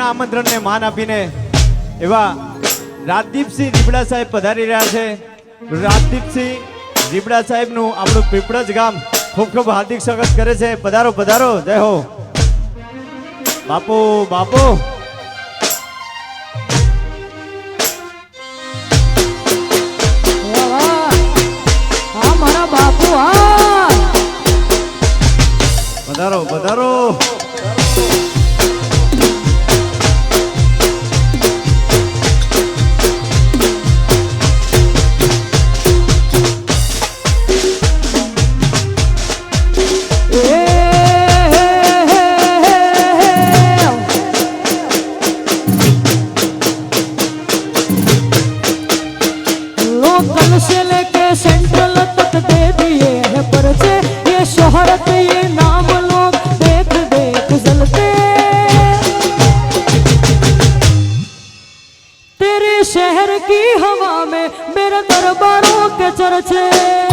સવારના આમંત્રણને માન આપીને એવા રાજદીપસિંહ રીબડા સાહેબ પધારી રહ્યા છે. રાજદીપસિંહ રીબડા સાહેબનું આપણું પીપળજ ગામ ખૂબ ખૂબ હાર્દિક સ્વાગત કરે છે. પધારો પધારો. જય હો. બાપુ બાપુ. की हवा में मेरा दरबारों के चर्चे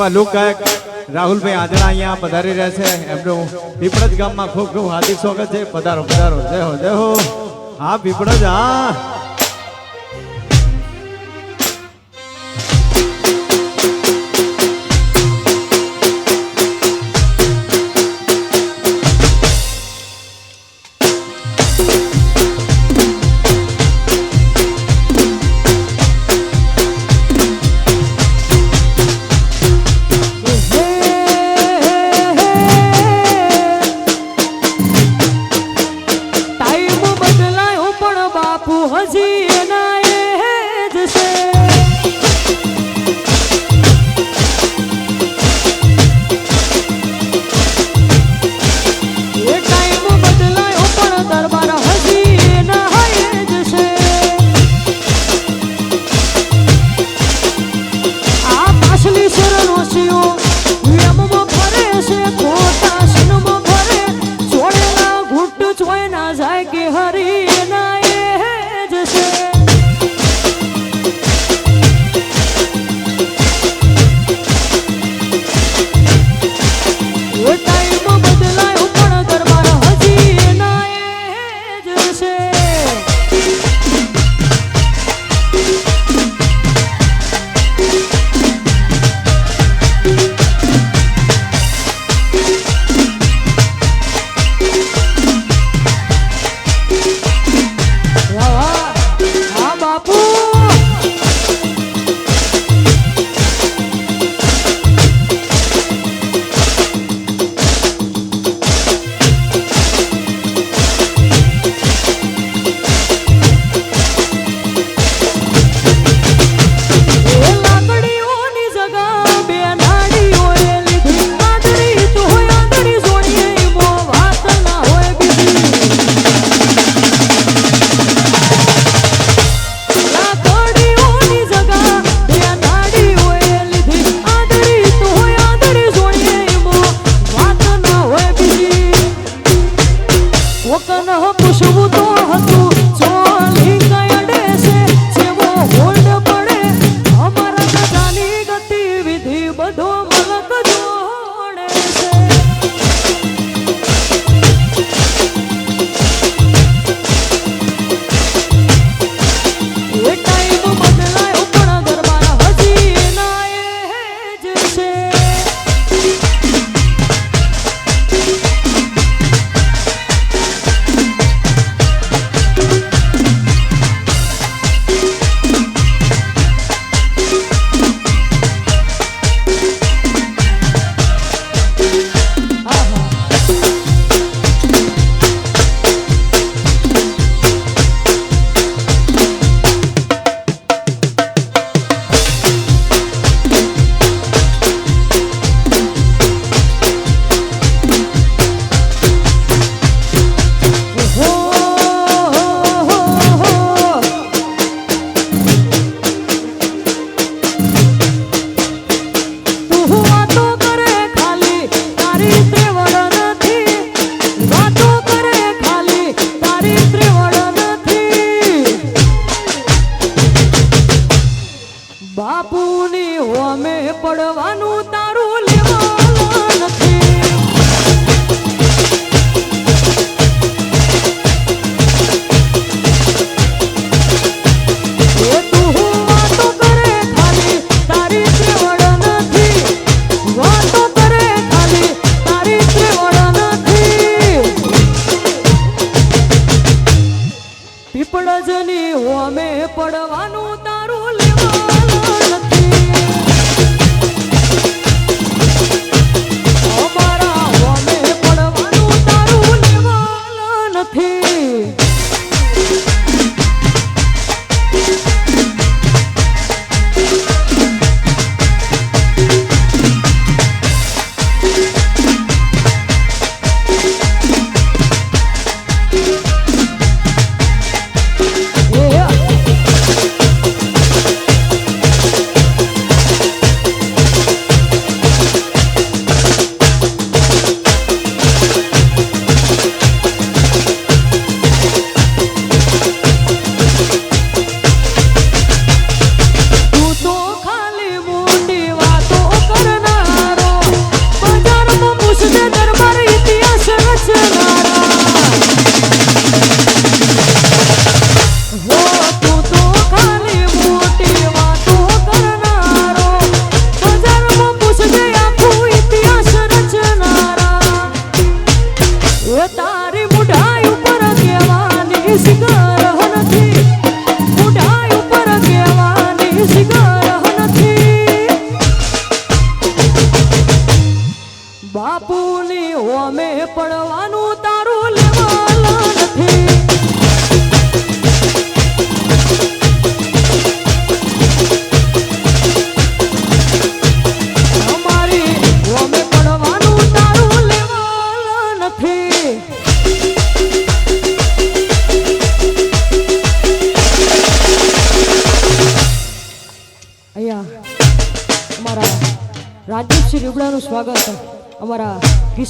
એવા લોકગાયક રાહુલભાઈ આજરા અહીંયા પધારી રહ્યા છે. એમનું પીપળજ ગામમાં ખૂબ ખૂબ હાર્દિક સ્વાગત છે. પધારો પધારો. જય હો જય હો. હા પીપળજ હા.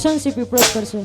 અમારા રાજદીપસિંહ રીબડાનું સ્વાગત અમારા કિશનસિંહ પીપળજ કરશે